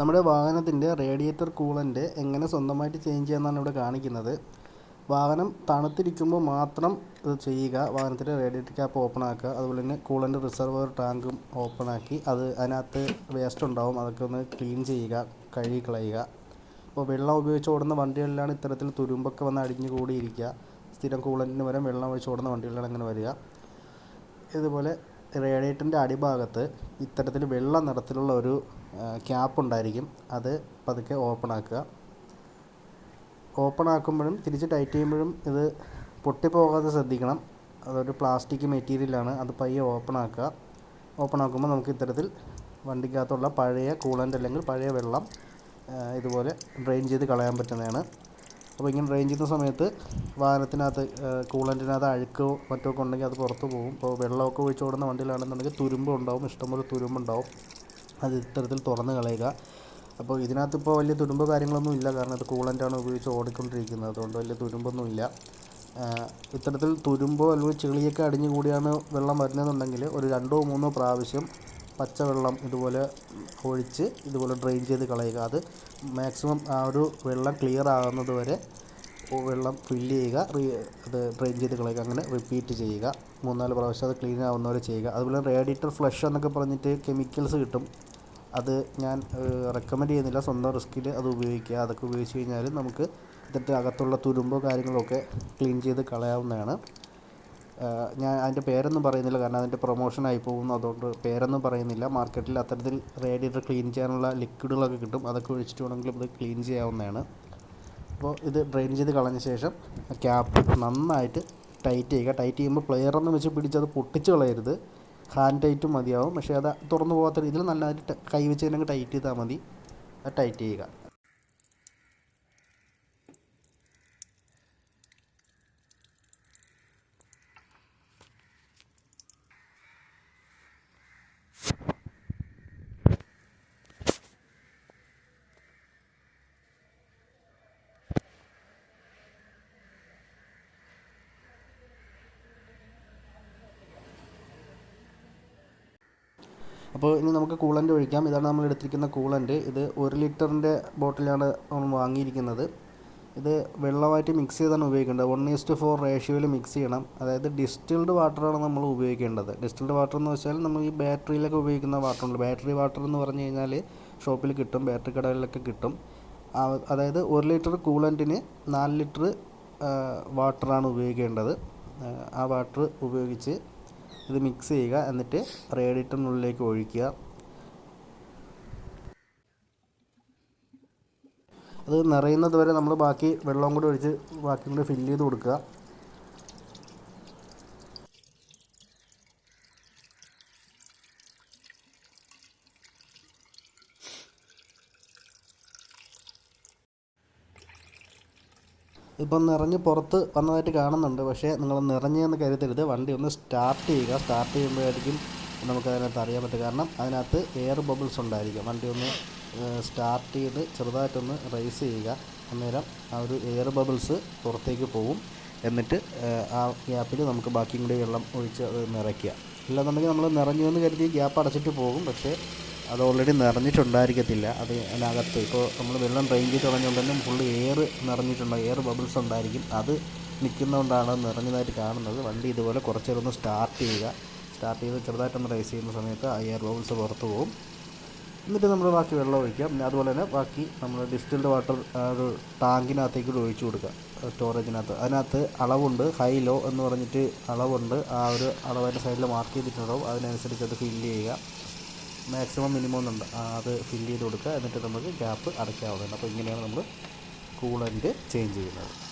നമ്മുടെ വാഹനത്തിന്റെ radiator coolant എങ്ങനെ സ്വന്തമായിട്ട് ചേഞ്ച് ചെയ്യാമെന്നാണ് ഇവിടെ കാണിക്കുന്നത്. വാഹനം തണുത്തിരിക്കുമ്പോൾ മാത്രം ഇത് ചെയ്യുക. വാഹനത്തിന്റെ റേഡിയേറ്റർ ക്യാപ്പ് ഓപ്പൺ ആക്കുക അതുപോലെ തന്നെ കൂളന്റ് റിസർവർ ടാങ്കും ഓപ്പൺ ആക്കി അത് അതിനകത്ത് വേസ്റ്റ് ഉണ്ടാവും. അതൊക്കെ ഒന്ന് ക്ലീൻ ചെയ്യുക കഴുകി കളയുക. അപ്പോൾ വെള്ളം ഉപയോഗിച്ച് ഓടുന്ന വണ്ടികളിലാണ് ഇത്തരത്തിൽ തുരുമ്പൊക്കെ വന്ന് അടിഞ്ഞു കൂടിയിരിക്കുക. സ്ഥിരം കൂളന്റിന് പകരം വെള്ളം ഒഴിച്ച് ഓടുന്ന വണ്ടികളിലാണ് അങ്ങനെ വരിക. ഇതുപോലെ റേഡിയേറ്ററിന്റെ അടിഭാഗത്ത് ഇത്തരത്തിൽ വെള്ള നിറത്തിലുള്ള ഒരു ക്യാപ്പ് ഉണ്ടായിരിക്കും. അത് പതുക്കെ ഓപ്പൺ ആക്കുക. ഓപ്പൺ ആക്കുമ്പോഴും തിരിച്ച് ടൈറ്റ് ചെയ്യുമ്പോഴും ഇത് പൊട്ടിപ്പോകാതെ ശ്രദ്ധിക്കണം. അതൊരു പ്ലാസ്റ്റിക് മെറ്റീരിയലാണ് അത് പയ്യെ ഓപ്പൺ ആക്കുക. ഓപ്പൺ ആക്കുമ്പോൾ നമുക്ക് ഇത്തരത്തിൽ വണ്ടിക്കകത്തുള്ള പഴയ കൂളന്റ് അല്ലെങ്കിൽ പഴയ വെള്ളം ഇതുപോലെ ഡ്രെയിൻ ചെയ്ത് കളയാൻ പറ്റുന്നതാണ്. അപ്പോൾ ഇങ്ങനെ ഡ്രെയിൻ ചെയ്യുന്ന സമയത്ത് വാഹനത്തിനകത്ത് കൂളന്റിനകത്ത് അഴുക്കോ മറ്റോ ഒക്കെ ഉണ്ടെങ്കിൽ അത് പുറത്ത് പോകും. ഇപ്പോൾ വെള്ളമൊക്കെ ഒഴിച്ച് ഓടുന്ന വണ്ടിയിലാണെന്നുണ്ടെങ്കിൽ തുരുമ്പ് ഉണ്ടാവും ഇഷ്ടംപോലെ തുരുമ്പുണ്ടാവും. അത് ഇത്തരത്തിൽ തുറന്ന് കളയുക. അപ്പോൾ ഇതിനകത്ത് ഇപ്പോൾ വലിയ തുരുമ്പ് കാര്യങ്ങളൊന്നും ഇല്ല. കാരണം ഇത് കൂളന്റാണ് ഉപയോഗിച്ച് ഓടിക്കൊണ്ടിരിക്കുന്നത്. അതുകൊണ്ട് വലിയ തുരുമ്പൊന്നും ഇല്ല. ഇത്തരത്തിൽ തുരുമ്പോ അല്ലെങ്കിൽ ചെളിയൊക്കെ അടിഞ്ഞു കൂടിയാണ് വെള്ളം വരുന്നതെന്നുണ്ടെങ്കിൽ ഒരു രണ്ടോ മൂന്നോ പ്രാവശ്യം പച്ചവെള്ളം ഇതുപോലെ ഒഴിച്ച് ഇതുപോലെ ഡ്രെയിൻ ചെയ്ത് കളയുക. അത് മാക്സിമം ആ ഒരു വെള്ളം ക്ലിയർ ആകുന്നത് വരെ വെള്ളം ഫില്ല് ചെയ്യുക. അത് ഡ്രെയിൻ ചെയ്ത് കളയുക. അങ്ങനെ റിപ്പീറ്റ് ചെയ്യുക. മൂന്നാൽ പ്രാവശ്യം അത് ക്ലീൻ ആവുന്നവരെ ചെയ്യുക. അതുപോലെ റേഡിയേറ്റർ ഫ്ലഷ് എന്നൊക്കെ പറഞ്ഞിട്ട് കെമിക്കൽസ് കിട്ടും. അത് ഞാൻ റെക്കമെൻഡ് ചെയ്യുന്നില്ല. സ്വന്തം റിസ്കിൽ അത് ഉപയോഗിക്കുക. അതൊക്കെ ഉപയോഗിച്ച് കഴിഞ്ഞാൽ നമുക്ക് ഇതിന്റെ അകത്തുള്ള തുരുമ്പോ കാര്യങ്ങളൊക്കെ ക്ലീൻ ചെയ്ത് കളയാവുന്നതാണ്. ഞാൻ അതിന്റെ പേരൊന്നും പറയുന്നില്ല. കാരണം അതിന്റെ പ്രൊമോഷൻ ആയി പോകുന്നു. അതുകൊണ്ട് പേരൊന്നും പറയുന്നില്ല. മാർക്കറ്റിൽ അത്തരത്തിൽ റേഡിയേറ്റർ ക്ലീൻ ചെയ്യാനുള്ള ലിക്വിഡുകളൊക്കെ കിട്ടും. അതൊക്കെ ഒഴിച്ചിട്ട് വേണമെങ്കിലും ഇത് ക്ലീൻ ചെയ്യാവുന്നതാണ്. അപ്പോൾ ഇത് ഡ്രെയിൻ ചെയ്ത് കളഞ്ഞ ശേഷം ക്യാപ്പ് നന്നായിട്ട് ടൈറ്റ് ചെയ്യുക. ടൈറ്റ് ചെയ്യുമ്പോൾ പ്ലെയറൊന്നും വെച്ച് പിടിച്ചത് പൊട്ടിച്ച് കളയരുത്. ഹാൻഡ് ടൈറ്റും മതിയാവും. പക്ഷേ അത് തുറന്നു പോകാത്ത രീതിയിൽ നല്ലതായിട്ട് കൈ വെച്ച് തന്നെ ടൈറ്റ് ചെയ്താൽ മതി. ടൈറ്റ് ചെയ്യുക. അപ്പോൾ ഇനി നമുക്ക് കൂളന്റ് ഒഴിക്കാം. ഇതാണ് നമ്മൾ എടുത്തിരിക്കുന്ന കൂളന്റ് ഇത് ഒരു ലിറ്ററിന്റെ ബോട്ടിലാണ് നമ്മൾ വാങ്ങിയിരിക്കുന്നത്. ഇത് വെള്ളമായിട്ട് മിക്സ് ചെയ്താണ് ഉപയോഗിക്കേണ്ടത്. വൺ ഈസ്റ്റ് ഫോർ റേഷ്യോയിൽ മിക്സ് ചെയ്യണം. അതായത് ഡിസ്റ്റിൽഡ് വാട്ടറാണ് നമ്മൾ ഉപയോഗിക്കേണ്ടത്. ഡിസ്റ്റിൽഡ് വാട്ടർ എന്ന് വെച്ചാൽ നമ്മൾ ഈ ബാറ്ററിയിലൊക്കെ ഉപയോഗിക്കുന്ന വാട്ടർ ഉണ്ട് ബാറ്ററി വാട്ടർ എന്ന് പറഞ്ഞു കഴിഞ്ഞാൽ ഷോപ്പിൽ കിട്ടും ബാറ്ററി കടകളിലൊക്കെ കിട്ടും. അതായത് ഒരു ലിറ്റർ കൂളന്റിന് നാല് ലിറ്റർ വാട്ടറാണ് ഉപയോഗിക്കേണ്ടത്. ആ വാട്ടർ ഉപയോഗിച്ച് ഇത് മിക്സ് ചെയ്യുക. എന്നിട്ട് റേഡിയേറ്ററിനുള്ളിലേക്ക് ഒഴിക്കുക. അത് നിറയുന്നത് വരെ നമ്മൾ ബാക്കി വെള്ളം കൂടി ഒഴിച്ച് ബാക്കി കൂടി ഫില്ല് ചെയ്ത് കൊടുക്കുക. ഇപ്പം നിറഞ്ഞ് പുറത്ത് വന്നതായിട്ട് കാണുന്നുണ്ട്. പക്ഷേ നിങ്ങൾ നിറഞ്ഞെന്ന് കരുതരുത്. വണ്ടി ഒന്ന് സ്റ്റാർട്ട് ചെയ്യുക. സ്റ്റാർട്ട് ചെയ്യുമ്പോഴായിരിക്കും നമുക്കതിനകത്ത് അറിയാൻ പറ്റും കാരണം അതിനകത്ത് എയർ ബബിൾസ് ഉണ്ടായിരിക്കും. വണ്ടി ഒന്ന് സ്റ്റാർട്ട് ചെയ്ത് ചെറുതായിട്ടൊന്ന് റൈസ് ചെയ്യുക. അന്നേരം ആ ഒരു എയർ ബബിൾസ് പുറത്തേക്ക് പോകും എന്നിട്ട് ആ ഗ്യാപ്പിൽ നമുക്ക് ബാക്കിയും കൂടി വെള്ളം ഒഴിച്ച് നിറയ്ക്കുക. ഇല്ലാന്നുണ്ടെങ്കിൽ നമ്മൾ നിറഞ്ഞു എന്ന് കരുതി ഗ്യാപ്പ് അടച്ചിട്ട് പോകും. പക്ഷേ അത് ഓൾറെഡി നിറഞ്ഞിട്ടുണ്ടായിരിക്കത്തില്ല. അത് അതിനകത്ത് ഇപ്പോൾ നമ്മൾ വെള്ളം ഡ്രെയിൻ ചെയ്ത് കളഞ്ഞുകൊണ്ട് തന്നെ ഫുള്ള് എയർ നിറഞ്ഞിട്ടുണ്ട്. എയർ ബബിൾസ് ഉണ്ടായിരിക്കും. അത് നിൽക്കുന്നതുകൊണ്ടാണ് നിറഞ്ഞതായിട്ട് കാണുന്നത്. വണ്ടി ഇതുപോലെ കുറച്ചു നേരം ഒന്ന് സ്റ്റാർട്ട് ചെയ്യുക. സ്റ്റാർട്ട് ചെയ്ത് ചെറുതായിട്ടൊന്ന് റേസ് ചെയ്യുന്ന സമയത്ത് ആ എയർ ബബിൾസ് പുറത്തു പോകും. എന്നിട്ട് നമ്മൾ ബാക്കി വെള്ളം ഒഴിക്കാം പിന്നെ അതുപോലെ തന്നെ ബാക്കി നമ്മൾ ഡിസ്റ്റിൽഡ് വാട്ടർ ഒരു ടാങ്കിനകത്തേക്ക് ഒഴിച്ചു കൊടുക്കുക. സ്റ്റോറേജിനകത്ത് അതിനകത്ത് അളവുണ്ട്. ഹൈ ലോ എന്ന് പറഞ്ഞിട്ട് അളവുണ്ട്. ആ ഒരു അളവിന്റെ സൈഡിൽ മാർക്ക് ചെയ്തിട്ടുണ്ടാവും. അതിനനുസരിച്ച് അത് ഫില്ല് ചെയ്യുക. മാക്സിമം മിനിമം എന്നുണ്ട് അത് ഫില്ല് ചെയ്ത് കൊടുക്കുക. എന്നിട്ട് നമുക്ക് ഗ്യാപ്പ് അടയ്ക്കാവുന്നതാണ്. അപ്പോൾ ഇങ്ങനെയാണ് നമ്മൾ കൂളന്റ് ചേഞ്ച് ചെയ്യുന്നത്.